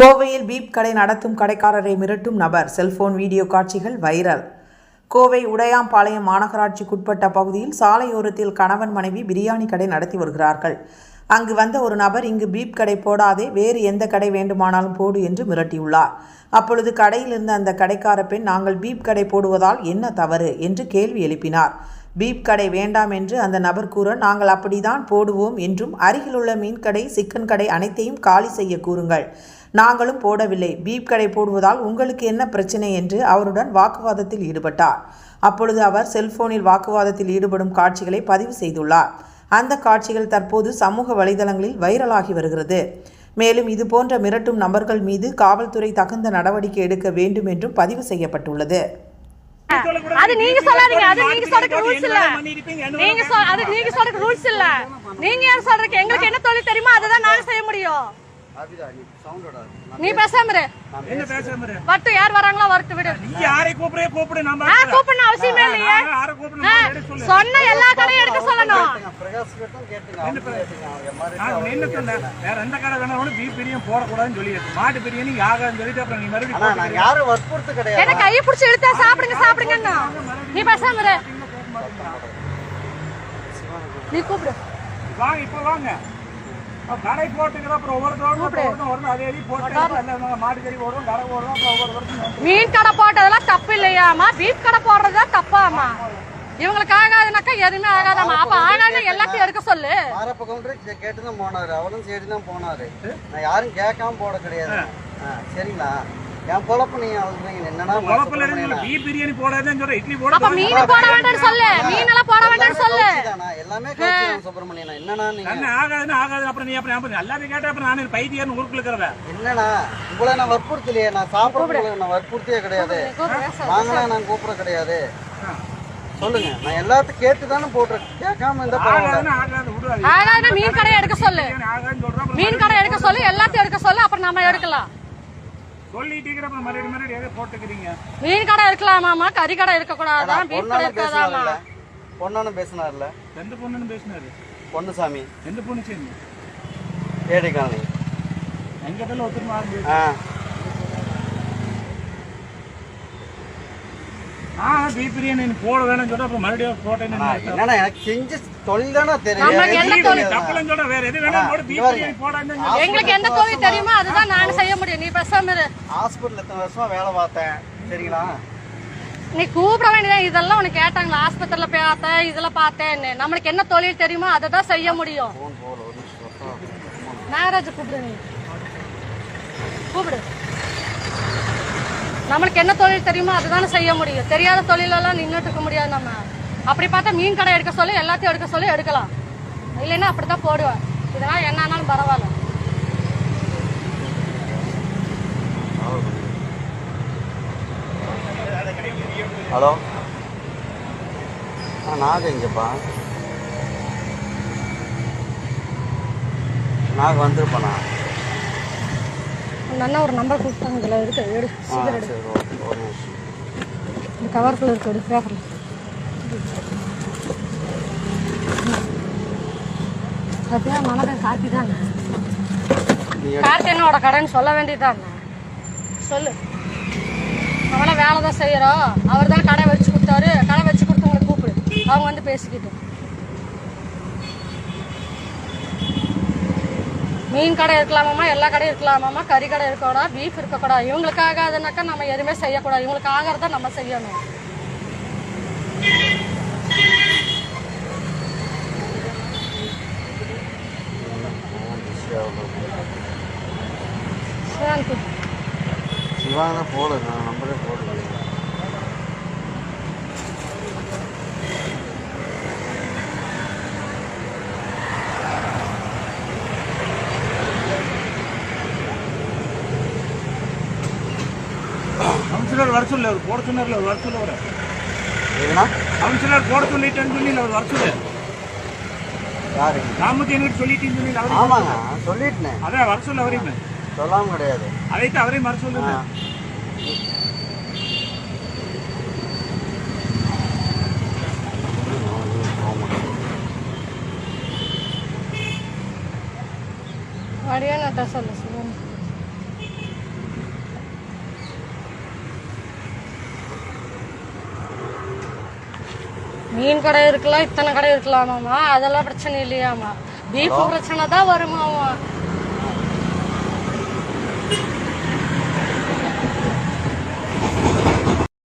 கோவையில் பீப் கடை நடத்தும் கடைக்காரரை மிரட்டும் நபர். செல்போன் வீடியோ காட்சிகள் வைரல். கோவை உடையாம்பாளையம் மாநகராட்சிக்குட்பட்ட பகுதியில் சாலையோரத்தில் கணவன் மனைவி பிரியாணி கடை நடத்தி வருகிறார்கள். அங்கு வந்த ஒரு நபர் இங்கு பீப் கடை போடாதே வேறு எந்த கடை வேண்டுமானாலும் போடு என்று மிரட்டியுள்ளார். அப்பொழுது கடையில் இருந்த அந்த கடைக்கார பெண் நாங்கள் பீப் கடை போடுவதால் என்ன தவறு? என்று கேள்வி எழுப்பினார். பீப் கடை வேண்டாம் என்று அந்த நபர் கூற நாங்கள் அப்படிதான் போடுவோம் என்றும் அருகிலுள்ள மீன் கடை சிக்கன் கடை அனைத்தையும் காலி செய்ய கூறுங்கள். நாங்களும் போடவில்லை. பீப் கடை போடுவதால் உங்களுக்கு என்ன பிரச்சனை? என்று அவருடன் வாக்குவாதத்தில் ஈடுபட்டார். அப்பொழுது அவர் செல்போனில் வாக்குவாதத்தில் ஈடுபடும் காட்சிகளை பதிவு செய்துள்ளார். அந்த காட்சிகள் தற்போது சமூக வலைதளங்களில் வைரலாகி வருகிறது. மேலும் இது போன்ற மிரட்டும் நபர்கள் மீது காவல்துறை தகுந்த நடவடிக்கை எடுக்க வேண்டும் என்றும் பதிவு செய்யப்பட்டுள்ளது. அது நீங்க சொல்லாதீங்க. அது நீங்க சொல்றதுக்கு ரூல்ஸ் இல்ல. நீங்க அது நீங்க சொல்றதுக்கு ரூல்ஸ் இல்ல. நீங்க யார் சொல்றதுக்கு எங்களுக்கு என்ன தொழில் தெரியுமோ அதை தான் நாங்க செய்ய முடியும். நீ பேசாம இரு. என்ன பேசுற வரட்டு யார் வராங்களோ வரட்டு விடு. நீ யாரை கூப்பிடே கூப்பிடு நம்ம கூப்பிடணும் அவசியமே இல்லையே. யாரை கூப்பிடணும் சொன்ன எல்லா கடையும் எடுக்க சொல்லணும். பிரகாஷ் கிட்டும் கேட்டுங்க நான் என்ன சொன்னேன் வேற எந்த கடை வேணாலும் பீஃப் பிரியாணி போடக்கூடாதுன்னு சொல்லி மாட்டு பிரியாணி ஆகாதுன்னு சொல்லிட்டு அப்புறம் நீ மறுபடியும் நான் யாரும் வற்புறுத்து கிடையாது. என்ன கையை பிடிச்சி இழுத்தா சாப்பிடுங்க சாப்பிடுங்கன்னு நீ பேசாம இரு. நீ கூப்பிடு. வாங்க இப்ப வாங்க. கடை போட்டுக்கிற அப்புறம் ஒவ்வொரு தோட்டம் வரணும் அதே போட்டு எல்லாம் மாட்டு கறி போடுறோம் கடை போடுறோம் அப்புறம் ஒவ்வொரு மீன் கடை போட்டதெல்லாம் தப்பு இல்லையாமா பீஃப் கடை போடுறதா தப்பாமா இவங்களுக்கு ஆகாதுனாக்கா எதுவுமே ஆகாதாமா அப்ப ஆகாது எல்லாத்தையும் எடுக்க சொல்லு. மாரப்ப கவுண்டர் கேட்டு தான் போனாரு. அவரும் சரி தான் போனாரு. நான் யாரும் கேட்காம போட கிடையாது. சரிங்களா? என் பொழப்பு நீங்க சொல்றீங்க என்னன்னா குழப்பில் இருந்து பீஃப் பிரியாணி போடாதுன்னு சொல்ற இட்லி போட அப்ப மீன் போட வேண்டாம்னு சொல்லு மீன் எல்லாம் போட வேண்டாம்னு சொல்லு. கவுச்சிதானா? எல்லாமே கவுச்சி சுப்பிரமணியன்? என்னன்னா நீங்க? என்ன ஆகாதுன்னு ஆகாது அப்புறம் நீ அப்புறம் அப்புறம் எல்லாத்தையும் கேட்டா அப்புறம் நான் பைத்தியார்னு ஊருக்குள்ள இருக்கிறவ. என்னண்ணா உங்களை நான் வற்புறுத்தலையே நான் சாப்பிட்றவங்களை நான் வற்புறுத்தியே கிடையாது. வாங்கலாம் நான் கூப்பிட கிடையாது. சொல்லுங்க நான் எல்லாத்தையும் கேட்டு தானே போடுறேன் கேட்காம பரவாயில்ல. ஆகாதுன்னு ஆகாது விடுவாது ஆகாதுன்னா மீன் கடை எடுக்க சொல்லு. ஆகாதுன்னு சொல்றேன் அப்புறம் மீன் கடை எடுக்க சொல்லு எல்லாத்தையும் எடுக்க சொல்லு அப்புறம் நம்ம எடுக்கலாம். சொல்லிட்டு இருக்கிற அப்புறம் மறுபடியும் மறுபடியும் எதை போட்டுக்கிறீங்க? மீன் கடை எடுக்கலாமாமா கறி கடை இருக்க கூடாதான் பீஃப் கடை இருக்காதாமா பேசினார்ல பொண்ணானும் பேசினார்ல எந்த பொண்ணுன்னு பேசினாரு. பொன்னுசாமி எந்த பொண்ணு சரி ஏடி காலனி எங்க ஒருத்தர் ஆரம்பி ஆ. ஆ பீஃப் பிரியாணி போட வேணும்னு சொல்ற அப்புறம் மறுபடியும் போட்டேன்னு ஆனா, என்னண்ணா எனக்கு செஞ்ச எங்களுக்கு எந்த தொழில் தெரியுமோ அதுதான் நாங்க செய்ய முடியும். நீ பேசாம இரு. ஹாஸ்பிட்டல் எத்தனை வருஷமா வேலை பார்த்தேன் சரிங்களா? நீ கூப்பிட வேண்டியதான் இதெல்லாம் உனக்கு கேட்டாங்களா? ஆஸ்பத்திரியில பார்த்தேன் இதுல பார்த்தேன்னு. நம்மளுக்கு என்ன தொழில் தெரியுமோ அதை தான் செய்ய முடியும். நாகராஜ் கூப்பிடு நீ. கூப்பிடு. நம்மளுக்கு என்ன தொழில் தெரியுமோ அதுதானே செய்ய முடியும். தெரியாத தொழிலெல்லாம் நின்றுட்டு இருக்க முடியாது நம்ம. அப்படி பார்த்தா மீன் கடை எடுக்க சொல்லி எல்லாத்தையும் எடுக்க சொல்லி எடுக்கலாம். இல்லைன்னா அப்படித்தான் போடுவேன். இதெல்லாம் என்ன ஆனாலும் பரவாயில்ல. ஹலோ. ஆ நாக எங்கப்பா? நாக வந்திருப்பானா? அந்த அண்ணா ஒரு நம்பர் கொடுத்தாங்க இதில் இருக்கு எடு சரி ஓகே ஒரு நிமிஷம். இந்த கவருக்குள்ள இருக்கு எடு பேப்பர்ல மனதை கார்த்தி தானே நீ கார்த்தி என்னோட கடைன்னு சொல்ல வேண்டியதானே சொல்லு. அவளை வேலை தான் செய்யறோம் அவர் தான் கடை வச்சு கொடுத்தாரு. கடை வச்சு கொடுத்தவங்களை கூப்பிடு. அவங்க வந்து பேசிக்கிட்டு. மீன் கடை இருக்கலாமாம்மா? எல்லா கடையும் இருக்கலாமாம்மா? கறி கடை இருக்கக்கூடாது பீஃப் இருக்கக்கூடாது இவங்களுக்கு ஆகாதுனாக்கா நம்ம எதுவுமே செய்யக்கூடாது. இவங்களுக்கு ஆகிறத நம்ம செய்யணும். சாந்தி சிவா தான் போடு நான் நம்பரே போடுறேன் கவுன்சிலர் வர சொல்லு அவர் போட சொன்னார்ல அவர் வர சொல்ல வர எதுனா கவுன்சிலர் போட சொல்லிட்டேன்னு சொல்லி அவர் வர சொல்லு. யாரு? ராமத்தி என்கிட்ட சொல்லிட்டேன்னு சொல்லி அவரே ஆமாங்க சொல்லிட்டேனே. அதான் வர சொல்ல அவரையுமே. சொல்லாம கிடையாது. அதைத்து அவரையும் வர சொல்லுங்க நட்டா சொல்லு. மீன் கடை இருக்கலாம் இத்தனை கடை இருக்கலாமாமா அதெல்லாம் பிரச்சனை இல்லையாமா பீஃப் பிரச்சனை தான் வருமாமா